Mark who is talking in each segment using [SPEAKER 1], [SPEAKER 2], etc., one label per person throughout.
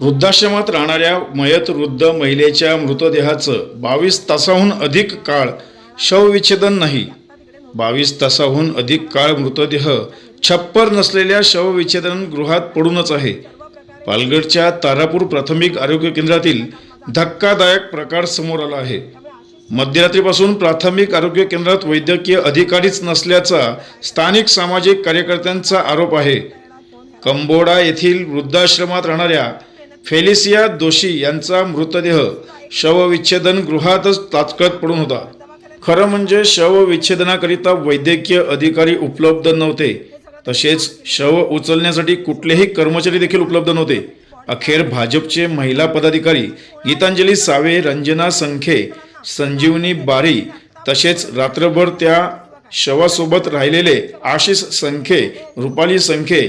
[SPEAKER 1] वृद्धाश्रमात राहणाऱ्या मयत वृद्ध महिलेच्या मृतदेहाचं बावीस तासाहून अधिक काळ शवविच्छेदन नाही. बावीस तासाहून अधिक काळ मृतदेह छप्पर नसलेल्या शवविच्छेदन गृहात पडूनच आहे. पालघरच्या तारापूर प्राथमिक आरोग्य केंद्रातील धक्कादायक प्रकार समोर आला आहे. मध्यरात्रीपासून प्राथमिक आरोग्य केंद्रात वैद्यकीय अधिकारीच नसल्याचा स्थानिक सामाजिक कार्यकर्त्यांचा आरोप आहे. कंबोडा येथील वृद्धाश्रमात राहणाऱ्या फेलिसिया दोशी यांचा मृतदेह शवविच्छेदन गृहातच ताचकत पडून होता. खरं म्हणजे शवविच्छेदनाकरिता वैद्यकीय अधिकारी उपलब्ध नव्हते. तसेच शव उचलण्यासाठी कुठलेही कर्मचारी देखील उपलब्ध नव्हते. अखेर भाजपचे महिला पदाधिकारी गीतांजली सावे रंजना संखे संजीवनी बारी तसेच रात्रभर त्या शवासोबत राहिलेले आशिष संखे रुपाली संखे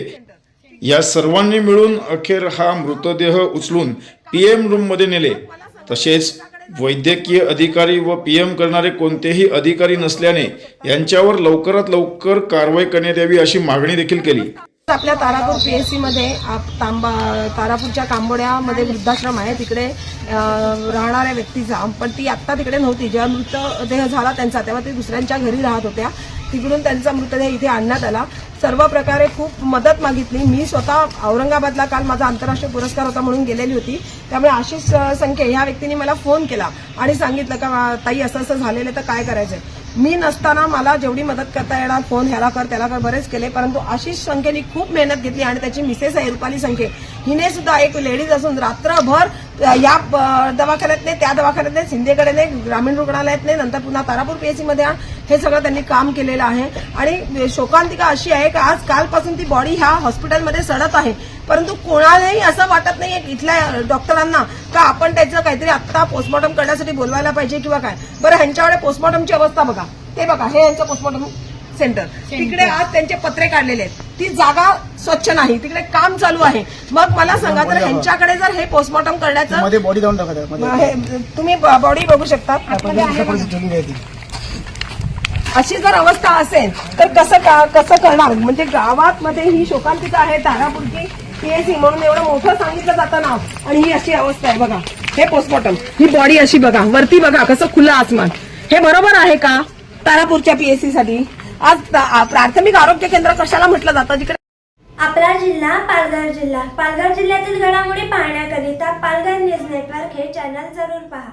[SPEAKER 1] या सर्वांनी मिळून अखेर हा मृतदेह उचलून पी एम रूममध्ये नेले. तसेच वैद्यकीय अधिकारी व पी एम करणारे कोणतेही अधिकारी नसल्याने यांच्यावर लवकरात लवकर कारवाई करण्यात यावी अशी मागणी देखील केली.
[SPEAKER 2] आपल्या तारापूर पीएससी मध्ये आप- तांबा तारापूरच्या कांबोड्यामध्ये वृद्धाश्रम आहे. तिकडे राहणाऱ्या व्यक्तीचा पण ती आत्ता तिकडे नव्हती. जेव्हा मृतदेह झाला त्यांचा तेव्हा ते दुसऱ्यांच्या घरी राहत होत्या. तिकडून त्यांचा मृतदेह इथे आणण्यात आला. सर्व प्रकारे खूप मदत मागितली. मी स्वतः औरंगाबादला काल माझा आंतरराष्ट्रीय पुरस्कार होता म्हणून गेलेली होती. त्यामुळे आशिष अं, संखे ह्या व्यक्तीने मला फोन केला आणि सांगितलं का ताई असं असं झालेलं तर काय करायचंय? मी नसताना मला जेवढी मदत करता येणार फोन ह्याला कर त्याला कर बरेच केले परंतु आशिष संख्येने खूप मेहनत घेतली आणि त्याची मिसेस आहे रुपाली संख्ये हिने सुद्धा एक लेडीज असून रात्रभर या दवाखान्यात नाही त्या दवाखान्यात नाही शिंदेकडे नाही ग्रामीण रुग्णालयात नाही नंतर पुन्हा तारापूर पीएचसीमध्ये आण. हे सगळं त्यांनी काम केलेलं आहे. आणि शोकांतिका अशी आहे की आज कालपासून ती बॉडी ह्या हॉस्पिटलमध्ये सडत आहे. परंतु कोणालाही असं वाटत नाही इथल्या डॉक्टरांना का आपण त्याचं काहीतरी आत्ता पोस्टमॉर्टम करण्यासाठी बोलवायला पाहिजे किंवा काय. बरं ह्यांच्याकडे पोस्टमॉर्टमची अवस्था बघा. ते बघा हे यांचं पोस्टमॉर्टम सेंटर तिकडे आज त्यांचे पत्रे काढलेले आहेत. ती जागा स्वच्छ नाही. तिकडे काम चालू आहे. मग मला सांगा तर ह्यांच्याकडे जर हे पोस्टमॉर्टम करण्याचं
[SPEAKER 3] मध्ये बॉडी
[SPEAKER 2] तुम्ही बॉडी बघू शकता. अशी जर अवस्था असेल तर कसं का कसं करणार? म्हणजे गावात मध्ये ही शोकांतिका आहे तारापूरची पीएससी म्हणून एवढं मोठं सांगितलं जातं नाव आणि ही अशी अवस्था आहे बघा. हे पोस्टमॉर्टम ही बॉडी अशी बघा. वरती बघा कसं खुलं आसमान. हे बरोबर आहे का? तारापूरच्या पीएससी साठी. आज प्राथमिक आरोग्य केंद्र कशाला म्हटलं जातं? जिकडे
[SPEAKER 4] आपला जिल्हा पालघर जिल्हा. पालघर जिल्ह्यातील घडामोडी पाहण्याकरिता पालघर न्यूज नेटवर्क हे चॅनल जरूर पहा.